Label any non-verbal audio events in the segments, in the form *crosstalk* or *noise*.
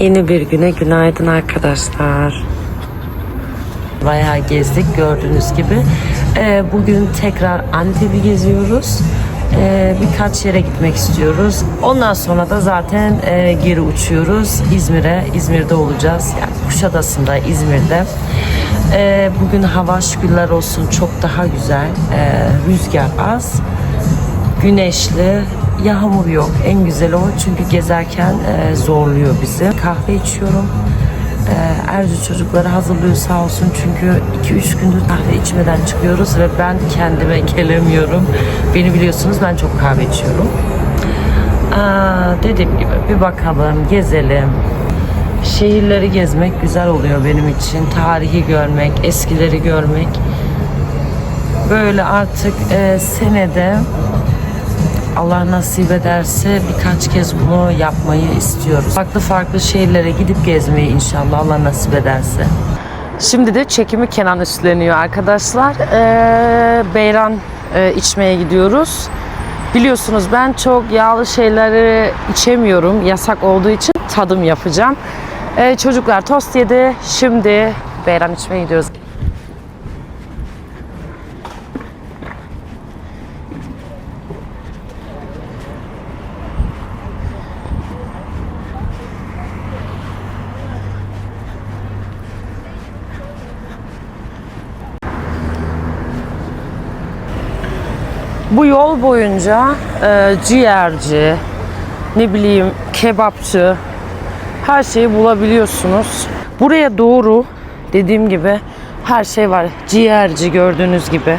Yeni bir güne günaydın arkadaşlar. Bayağı gezdik gördüğünüz gibi. Ee, bugün tekrar Antep'i geziyoruz. Ee, birkaç yere gitmek istiyoruz. Ondan sonra da zaten e, geri uçuyoruz İzmir'e. İzmir'de olacağız. Yani Kuşadası'nda, İzmir'de. Ee, bugün hava şükürler olsun çok daha güzel. Ee, rüzgar az güneşli, yağmur yok. En güzel o çünkü gezerken e, zorluyor bizi. Kahve içiyorum. E, Ercü çocukları hazırlıyor sağ olsun çünkü 2-3 gündür kahve içmeden çıkıyoruz ve ben kendime *laughs* gelemiyorum. Beni biliyorsunuz ben çok kahve içiyorum. Aa, dediğim gibi bir bakalım, gezelim. Şehirleri gezmek güzel oluyor benim için. Tarihi görmek, eskileri görmek. Böyle artık e, senede Allah nasip ederse birkaç kez bunu yapmayı istiyoruz. Farklı farklı şehirlere gidip gezmeyi inşallah Allah nasip ederse. Şimdi de çekimi Kenan üstleniyor arkadaşlar. Ee, beyran e, içmeye gidiyoruz. Biliyorsunuz ben çok yağlı şeyleri içemiyorum. Yasak olduğu için tadım yapacağım. Ee, çocuklar tost yedi. Şimdi beyran içmeye gidiyoruz. Bu yol boyunca e, ciğerci, ne bileyim kebapçı her şeyi bulabiliyorsunuz. Buraya doğru dediğim gibi her şey var. Ciğerci gördüğünüz gibi.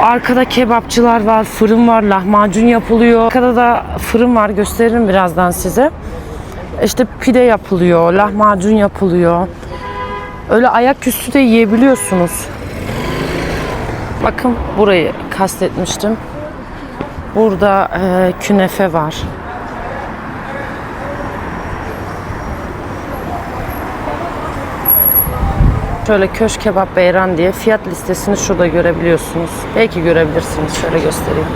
Arkada kebapçılar var, fırın var, lahmacun yapılıyor. Arkada da fırın var gösteririm birazdan size. İşte pide yapılıyor, lahmacun yapılıyor. Öyle ayaküstü de yiyebiliyorsunuz. Bakın burayı kastetmiştim. Burada e, künefe var. Şöyle köşk kebap beyran diye fiyat listesini şurada görebiliyorsunuz. Belki görebilirsiniz. Şöyle göstereyim.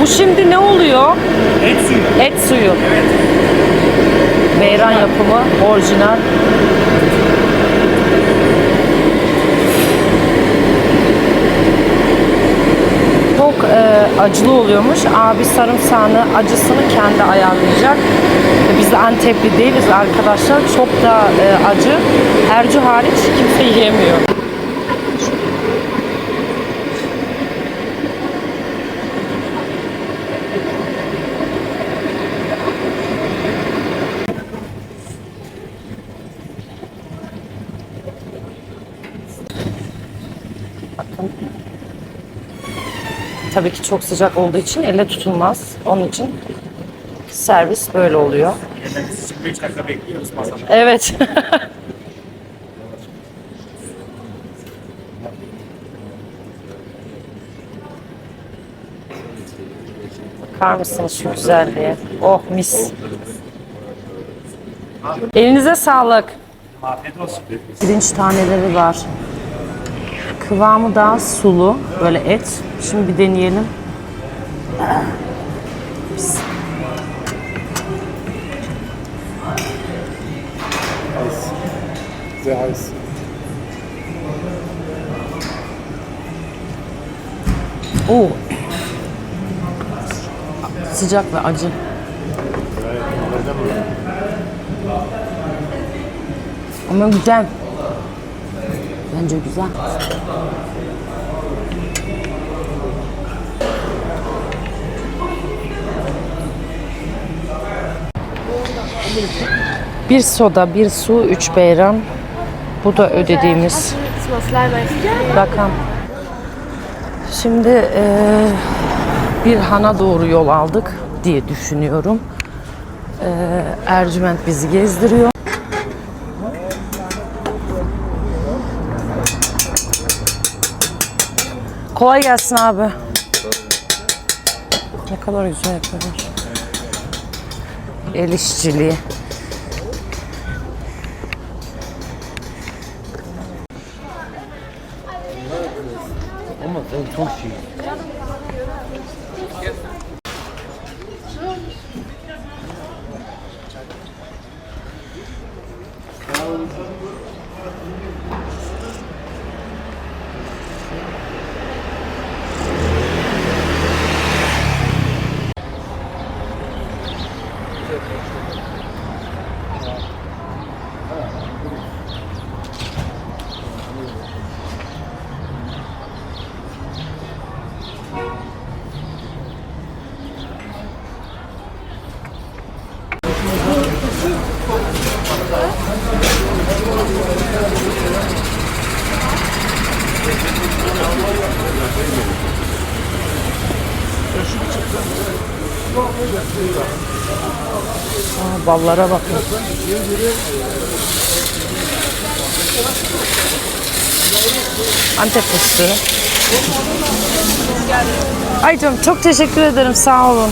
Bu şimdi ne oluyor? Et suyu. Et suyu. Beyran yapımı, orijinal. Çok e, acılı oluyormuş. Abi sarımsağını, acısını kendi ayarlayacak. E, Biz de Antepli değiliz arkadaşlar. Çok da e, acı. Ercü hariç kimse yiyemiyor. Tabii ki çok sıcak olduğu için elle tutulmaz. Onun için servis böyle oluyor. 25 dakika bekliyoruz masada. Evet. *laughs* Bakar mısınız şu güzelliğe? Oh mis. Elinize sağlık. Afiyet olsun. Pirinç taneleri var. Kıvamı daha sulu. Böyle et. Şimdi bir deneyelim. Pis. Sehr heiß. Oo. Sıcak ve acı. Ama güzel. Bence güzel. Bir soda, bir su, üç beyran. Bu da ödediğimiz rakam. Şimdi eee, bir hana doğru yol aldık diye düşünüyorum. Eee, Ercüment bizi gezdiriyor. Kolay gelsin abi. Ne kadar güzel yapıyorlar. El işçiliği. Aa, ballara bakın. Antep fıstığı. Ay canım çok teşekkür ederim sağ olun.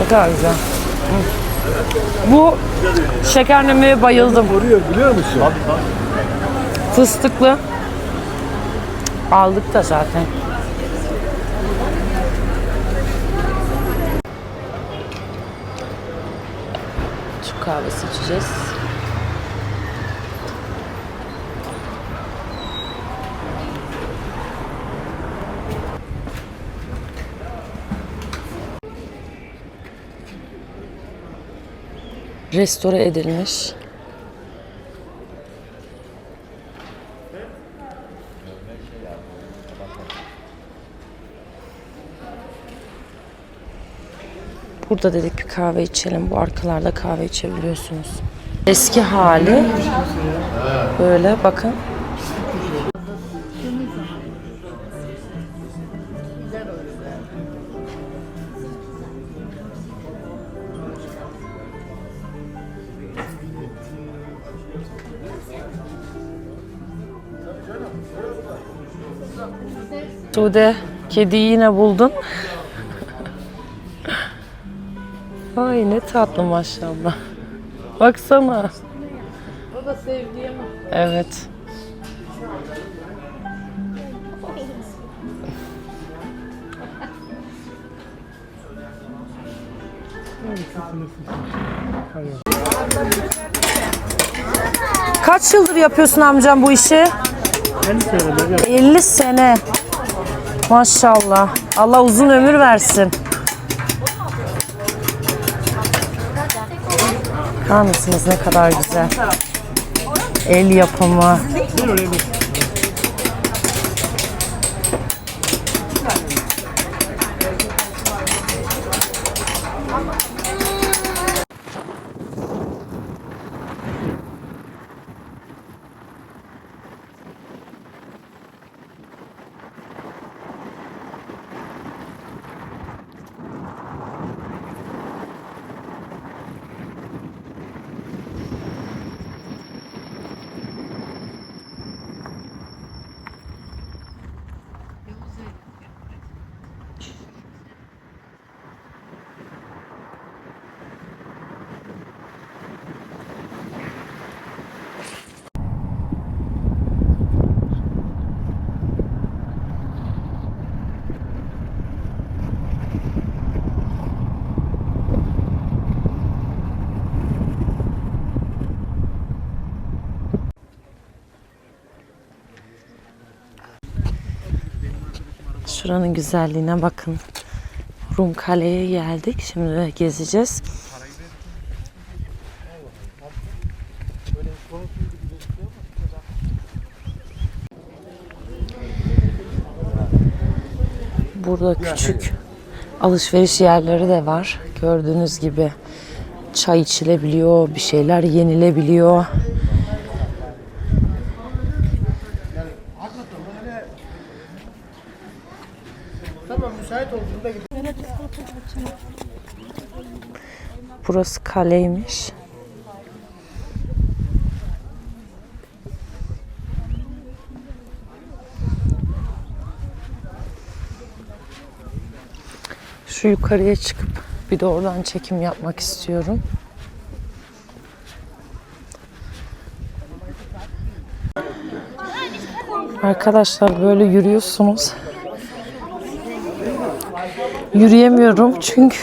Ne kadar güzel. Bu şekerlemeye bayıldım. Vuruyor biliyor musun? Fıstıklı. Aldık da zaten. Kahvesi içeceğiz. Restore edilmiş. Burada dedik bir kahve içelim. Bu arkalarda kahve içebiliyorsunuz. Eski hali böyle bakın. Tuğde kediyi yine buldun. Ay ne tatlı maşallah. Baksana. O da sevdiğim. Evet. Kaç yıldır yapıyorsun amcam bu işi? 50 sene. 50 sene. Maşallah. Allah uzun ömür versin. Bakar mısınız ne kadar güzel. El yapımı. Şuranın güzelliğine bakın. Rum Kale'ye geldik. Şimdi gezeceğiz. Burada küçük alışveriş yerleri de var. Gördüğünüz gibi çay içilebiliyor, bir şeyler yenilebiliyor. Burası kaleymiş. Şu yukarıya çıkıp bir de oradan çekim yapmak istiyorum. Arkadaşlar böyle yürüyorsunuz. Yürüyemiyorum çünkü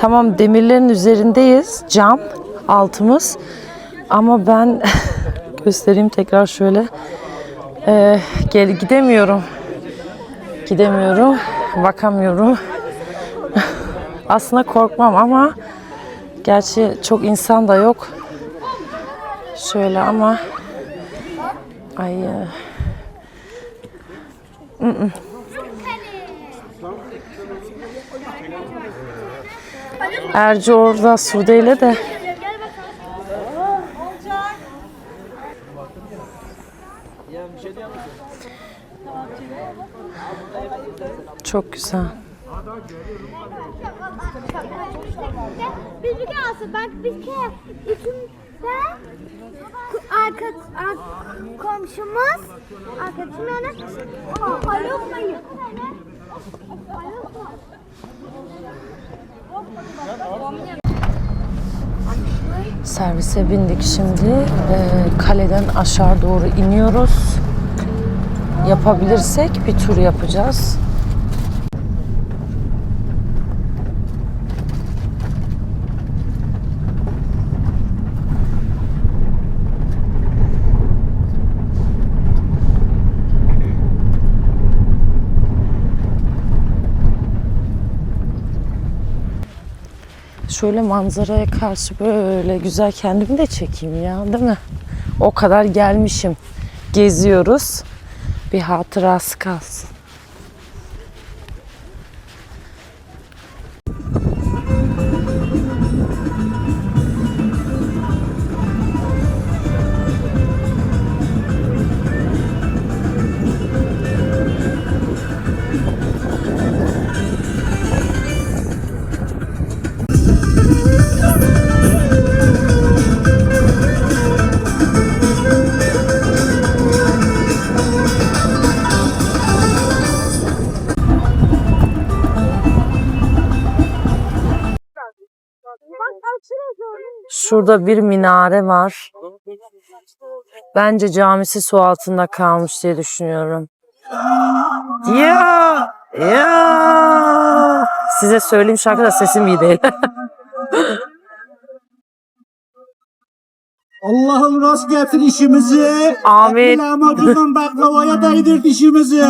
Tamam demirlerin üzerindeyiz. Cam altımız. Ama ben *laughs* göstereyim tekrar şöyle. Ee, gel gidemiyorum. Gidemiyorum. Bakamıyorum. *laughs* Aslında korkmam ama gerçi çok insan da yok. Şöyle ama ay e, ı-ı. Erci orada Sude ile de. Çok güzel. Bir. Bak bir kere ikimizden arka, komşumuz arkadaşım yani o, o lokmayı. Servise bindik şimdi. Ee, kaleden aşağı doğru iniyoruz. Yapabilirsek bir tur yapacağız. Şöyle manzaraya karşı böyle güzel kendimi de çekeyim ya değil mi? O kadar gelmişim. Geziyoruz. Bir hatırası kalsın. Şurada bir minare var. Bence camisi su altında kalmış diye düşünüyorum. Ya ya size söyleyeyim şarkıda sesim iyi değil. *laughs* Allah'ım rast getir işimizi. Amin. El amacından baklavaya daydır dişimizi.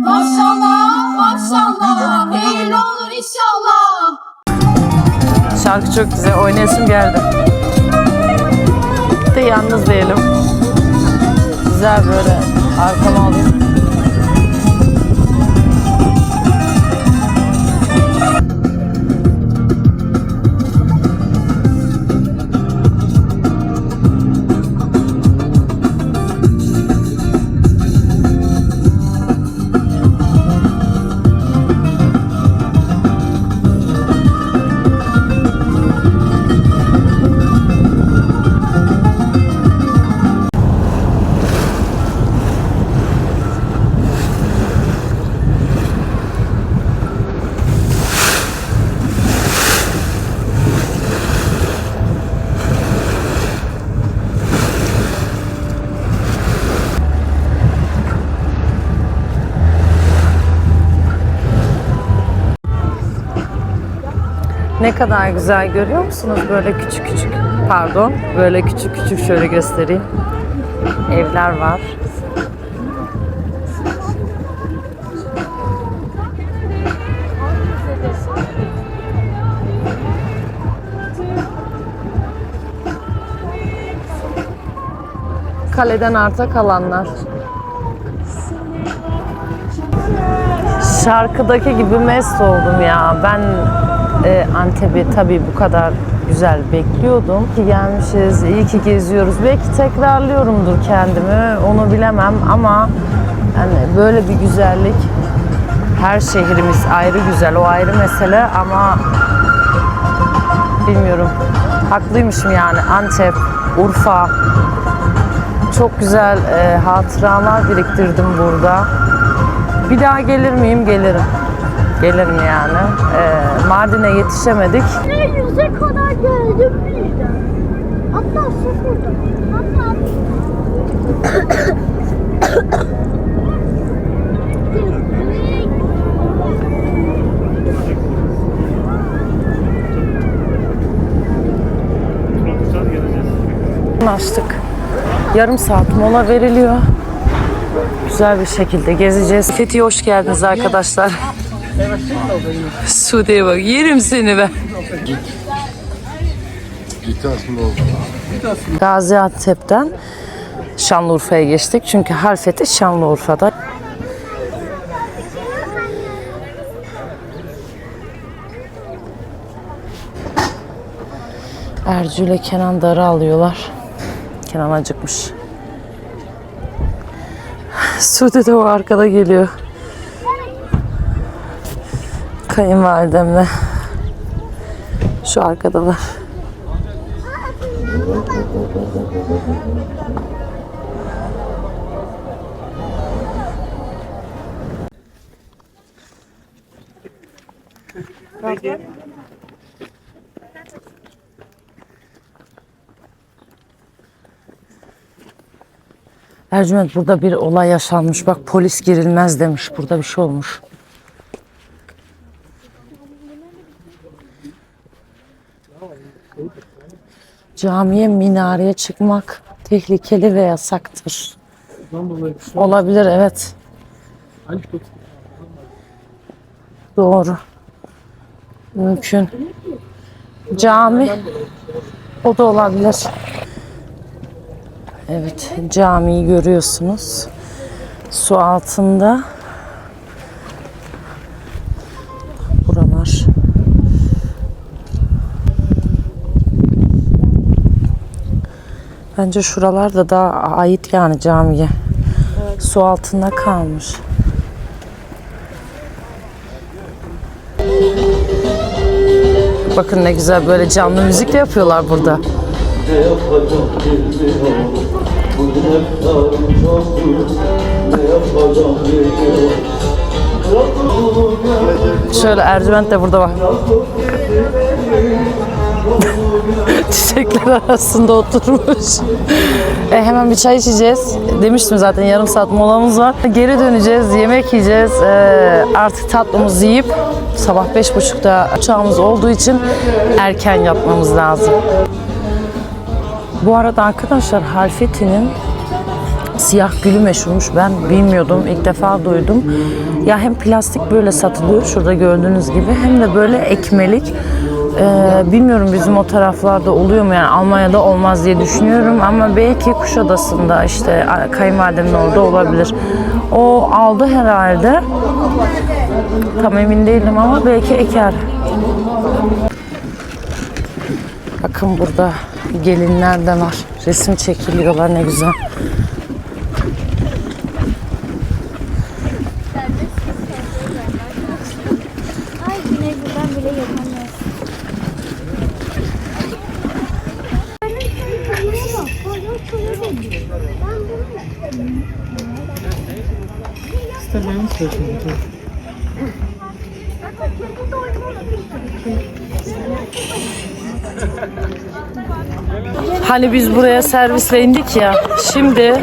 Maşallah, maşallah. Hayırlı olur inşallah. Şarkı çok güzel. Oynayasım geldi. Yalnız değilim. Güzel böyle arkama alayım. Ne kadar güzel görüyor musunuz? Böyle küçük küçük, pardon, böyle küçük küçük şöyle göstereyim. Evler var. Kaleden arta kalanlar. Şarkıdaki gibi mest oldum ya. Ben e, Antep'i tabii bu kadar güzel bekliyordum. Ki gelmişiz, iyi ki geziyoruz. Belki tekrarlıyorumdur kendimi, onu bilemem ama yani böyle bir güzellik her şehrimiz ayrı güzel, o ayrı mesele ama bilmiyorum. Haklıymışım yani Antep, Urfa çok güzel e, hatıralar biriktirdim burada. Bir daha gelir miyim? Gelirim. Gelirim yani. Ee, Mardin'e yetişemedik. Ne yüze kadar geldim bile. Hatta sıfırda. Hatta Açtık. Yarım saat mola veriliyor. Güzel bir şekilde gezeceğiz. Fethiye hoş geldiniz arkadaşlar. Sude'ye bak. Yerim seni ben. Gaziantep'ten Şanlıurfa'ya geçtik. Çünkü Harfeti Şanlıurfa'da. Ercü ile Kenan darı alıyorlar. Kenan acıkmış. Sude de o arkada geliyor. Kayınvalidemle. Şu arkadalar. Ercüment burada bir olay yaşanmış. Bak polis girilmez demiş. Burada bir şey olmuş. Camiye minareye çıkmak tehlikeli ve yasaktır. Olabilir evet. Doğru. Mümkün. Cami o da olabilir. Evet, camiyi görüyorsunuz. Su altında. Bence şuralar da daha ait yani camiye. Su altında kalmış. Bakın ne güzel böyle canlı müzik de yapıyorlar burada. Şöyle Ercüment de burada bak. *laughs* Çiçekler arasında oturmuş. E, hemen bir çay içeceğiz. Demiştim zaten yarım saat molamız var. Geri döneceğiz, yemek yiyeceğiz. E, artık tatlımızı yiyip sabah beş buçukta uçağımız olduğu için erken yatmamız lazım. Bu arada arkadaşlar Halfeti'nin siyah gülü meşhurmuş. Ben bilmiyordum. ilk defa duydum. Ya hem plastik böyle satılıyor şurada gördüğünüz gibi hem de böyle ekmelik. Ee, bilmiyorum bizim o taraflarda oluyor mu yani Almanya'da olmaz diye düşünüyorum ama belki Kuşadası'nda işte kayınvalidemin orada olabilir. O aldı herhalde. Tam emin değilim ama belki eker. Bakın burada gelinler de var. Resim çekiliyorlar ne güzel. Ay güne buradan bile yapamaz. Hani biz buraya servisle indik ya. Şimdi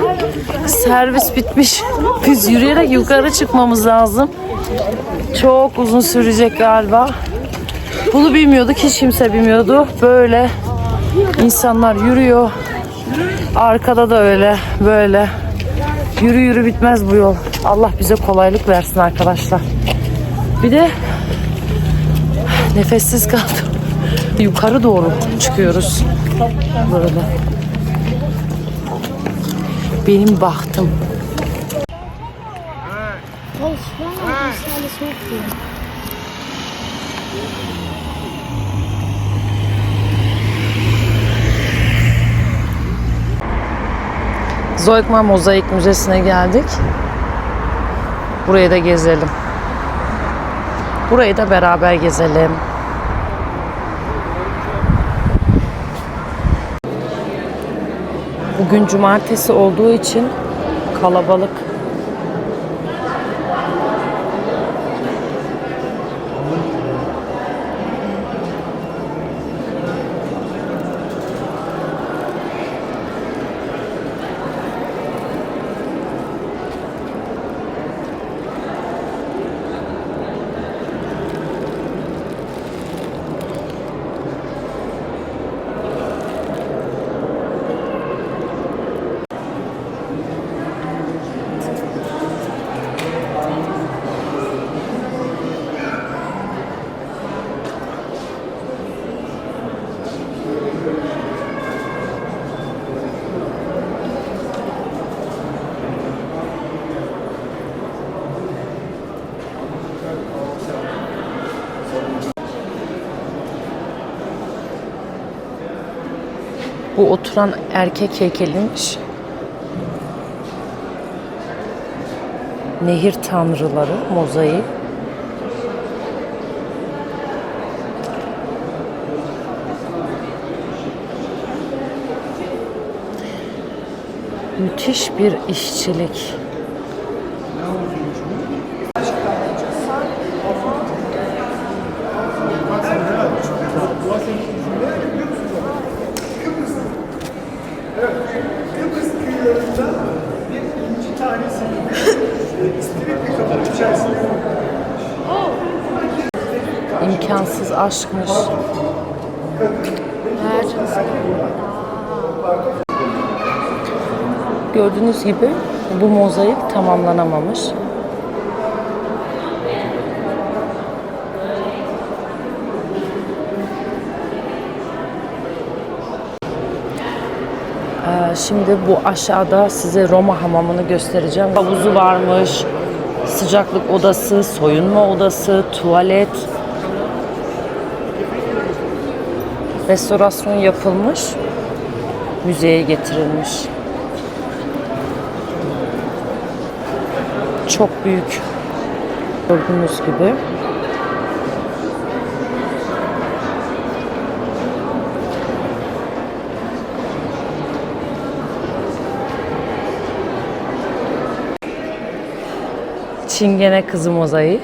servis bitmiş. Biz yürüyerek yukarı çıkmamız lazım. Çok uzun sürecek galiba. Bunu bilmiyorduk. Hiç kimse bilmiyordu. Böyle insanlar yürüyor. Arkada da öyle. Böyle. Yürü yürü bitmez bu yol. Allah bize kolaylık versin arkadaşlar. Bir de nefessiz kaldım. Yukarı doğru çıkıyoruz. Böyle. Benim bahtım. An çalışmak diyor. Zoikma Mozaik Müzesi'ne geldik. Burayı da gezelim. Burayı da beraber gezelim. Bugün cumartesi olduğu için kalabalık. Bu oturan erkek heykeliymiş. Nehir tanrıları mozaiği. Müthiş bir işçilik. Aşkmış. Gördüğünüz gibi bu mozaik tamamlanamamış. Ee, Şimdi bu aşağıda size Roma hamamını göstereceğim. Havuzu varmış, sıcaklık odası, soyunma odası, tuvalet. Restorasyon yapılmış, müzeye getirilmiş. Çok büyük. Gördüğünüz gibi. Çingene kızı mozaiği.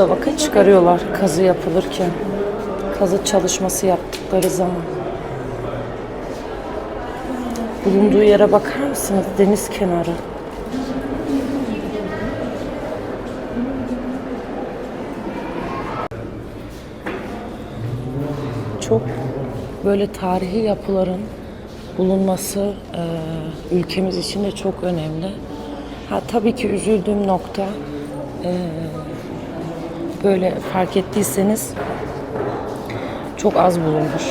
Burada bakın çıkarıyorlar kazı yapılırken. Kazı çalışması yaptıkları zaman. Bulunduğu yere bakar mısınız? Deniz kenarı. Çok böyle tarihi yapıların bulunması e, ülkemiz için de çok önemli. Ha, tabii ki üzüldüğüm nokta e, böyle fark ettiyseniz çok az bulunmuş.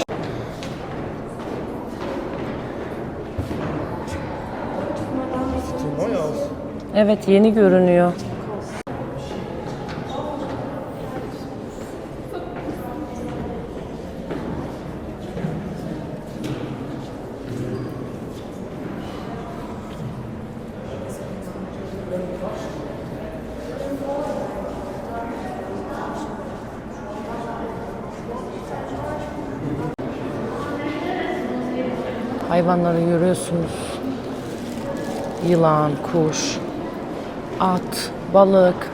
Evet yeni görünüyor. Hayvanları görüyorsunuz. Yılan, kuş, at, balık,